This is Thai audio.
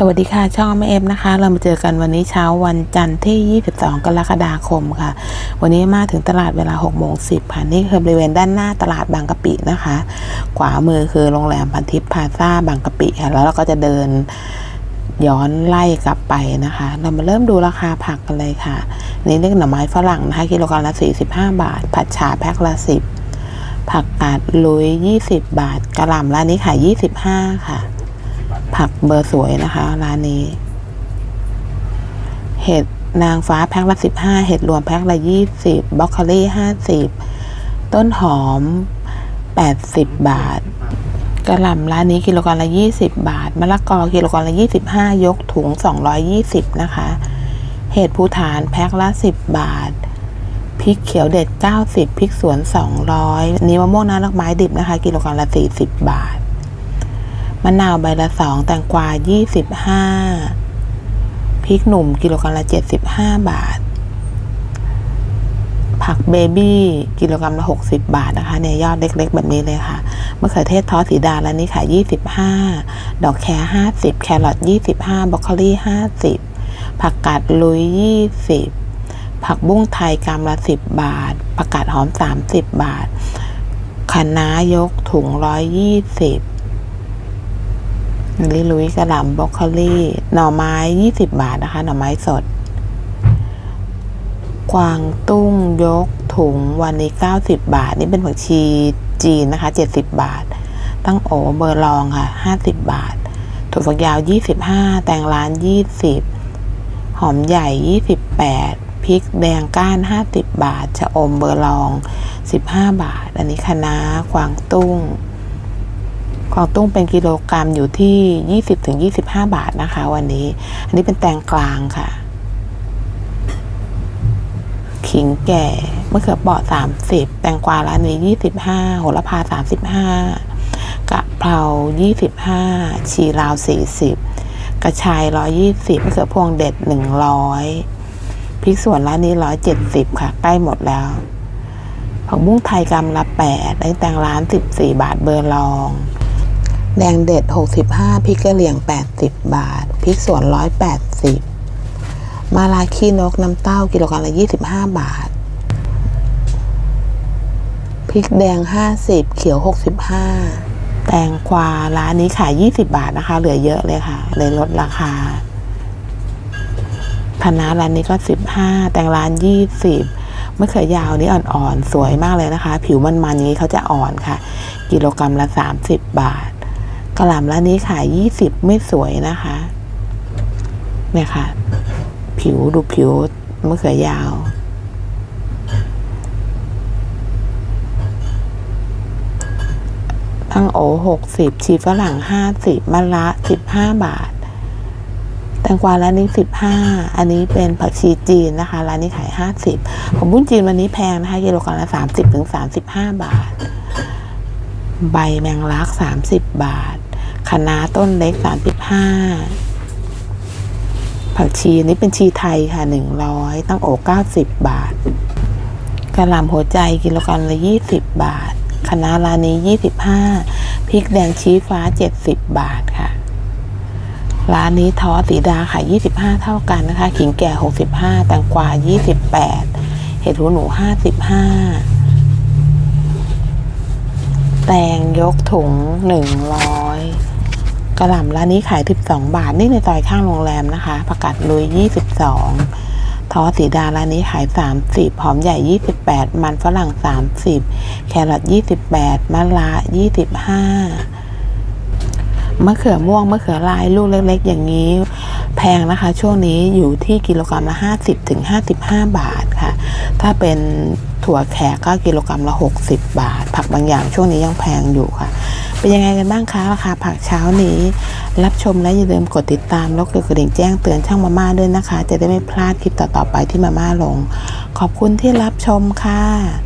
สวัสดีค่ะ ช่องแม่เอฟนะคะ เรามาเจอกันวันนี้เช้าวันจันทร์ที่ 22 กรกฎาคมค่ะ วันนี้มาถึงตลาดเวลา6โมง10ค่ะนี่คือบริเวณด้านหน้าตลาดบางกะปินะคะ ขวามือคือโรงแรมพันทิพย์พาซ่าบางกะปิค่ะ แล้วเราก็จะเดินย้อนไล่กลับไปนะคะ เรามาเริ่มดูราคาผักกันเลยค่ะ นี่เรียกหน่อไม้ฝรั่งนะคะกิโลกรัมละ 45 บาท ผัดฉาแพ็คละ 10 ผักกาดลุย 20 บาทกระหล่ำร้านนี้ขาย 25 ค่ะ ผักเบอร์สวยนะคะร้านนี้ เห็ดนางฟ้าแพ็คละสิบห้าเห็ดรวมแพ็คละยี่สิบบล็อกโคลี่ห้าสิบต้นหอมแปดสิบบาทกระหล่ำร้านนี้กิโลกรัมละยี่สิบบาท มะละกอกิโลกรัมละยี่สิบห้ายกถุงสองร้อยยี่สิบนะคะ เห็ดภูฐานแพ็คละสิบบาท พริกเขียวเด็ดเก้าสิบพริกสวนสองร้อยนี้มะม่วงน้ำดอกไม้ดิบนะคะ กิโลกรัมละสี่สิบบาท มะนาวใบละสองแตงกวา 25พริกหนุ่มกิโลกรัมละ 75 บาท ผักเบบี้กิโลกรัมละ 60 บาทนะคะเนี่ยยอดเล็ก ๆ แบบนี้เลยค่ะมะเขือเทศทอสีดาแล้วนี่ค่ะ 25 ดอกแคร50 แครอท25บรอกโคลี่50 ผักกาดลุย 20 ผักบุ้งไทยกรัมละ 10 บาท ผักกาดหอม 30 บาทคะน้ายกถุง 120 มิลลิลุยกระหลำบล็อกโคลี่ หน่อไม้ 20 บาทนะคะ หน่อไม้สด กวางตุ้งยกถุงวันนี้ 90 บาท นี่เป็นผักชีจีนนะคะ 70 บาท ตั้งโอเบอร์ลองค่ะ 50 บาท ถั่วฝักยาว 25 แตงล้าน 20 หอมใหญ่ 28 พริกแดงก้าน 50 บาท ชะอมเบอร์ลอง 15 บาท อันนี้คะน้ากวางตุ้ง ของตุ้งเป็นกิโลกรัมอยู่ที่ 20ถึง25 บาทนะคะ วันนี้ อันนี้เป็นแตงกลางค่ะ ขิงแก่มะเขือเปราะ30 แตงกวาร้านนี้ 25โหระพา 35 กะเพรา 25 ชีลาว 40 กระชาย 120มะเขือพวงเด็ด 100พริกสวนร้านนี้ 170 ค่ะ ใกล้หมดแล้วผักบุ้งไทยกรัมละ8ได้แตงร้าน 14 บาทเบอร์ลอง แดงเด็ด 65พริกกระเหรี่ยง 80 บาทพริกสวน 180 มาลาขี้นกน้ำเต้ากิโลกรัมละ 25 บาทพริกแดง 50 เขียว 65 แตงกวาร้านนี้ขาย 20 บาทนะคะ เหลือเยอะเลยค่ะ เลยลดราคาคะน้าร้านนี้ก็ 15 แตงร้าน 20มะเขือยาวนี้อ่อนๆ สวยมากเลยนะคะ ผิวมันๆอย่างนี้เขาจะอ่อนค่ะ กิโลกรัมละ 30 บาท กระหล่ำร้านนี้ขาย20ไม่สวยนะคะ เนี่ยค่ะ ผิวดูผิวมะเขือยาว ทั้งโอหกสิบชีฝรั่งห้าสิบมะละสิบห้าบาท แตงกวาร้านนี้สิบห้าอันนี้เป็นผักชีจีนนะคะ ร้านนี้ขายห้าสิบผมบุ้นจีนวันนี้แพงนะคะกิโลกรัมละสามสิบถึงสามสิบห้าบาทใบแมงลักสามสิบบาท คะน้าต้นเล็กสามสิบห้าผักชีนี่เป็นชีไทยค่ะหนึ่งร้อยตั้งโอเก้าสิบบาทกระหล่ำหัวใจกิโลกรัมละยี่สิบบาทคะน้าร้านนี้ยี่สิบห้าพริกแดงชี้ฟ้าเจ็ดสิบบาทค่ะ ร้านนี้ท้อสีดาขายยี่สิบห้าเท่ากันนะคะ ขิงแก่หกสิบห้าแตงกวายี่สิบแปดเห็ดหูหนูห้าสิบห้าแตงยกถุงหนึ่งร้อย กระหล่ำร้านนี้ขาย 12 บาท นี่ในซอยข้างโรงแรมนะคะ ผักกาดลุย 22 ทอสีดาร้านนี้ขาย 30 หอมใหญ่ 28 มันฝรั่ง 30 แครอท28 มะละ25 มะเขือม่วง มะเขือลายลูกเล็กๆ อย่างนี้ แพงนะคะ ช่วงนี้อยู่ที่กิโลกรัมละ 50ถึง55 บาทค่ะ ถ้าเป็นถั่วแขกก็กิโลกรัมละ 60 บาท ผักบางอย่างช่วงนี้ยังแพงอยู่ค่ะ เป็นยังไงกันบ้างคะราคาผักเช้านี้ รับชมและอย่าลืมกดติดตามแล้วกดกระดิ่งแจ้งเตือนช่างมาม่าด้วยนะคะ จะได้ไม่พลาดคลิปต่อๆไปที่มาม่าลง ขอบคุณที่รับชมค่ะ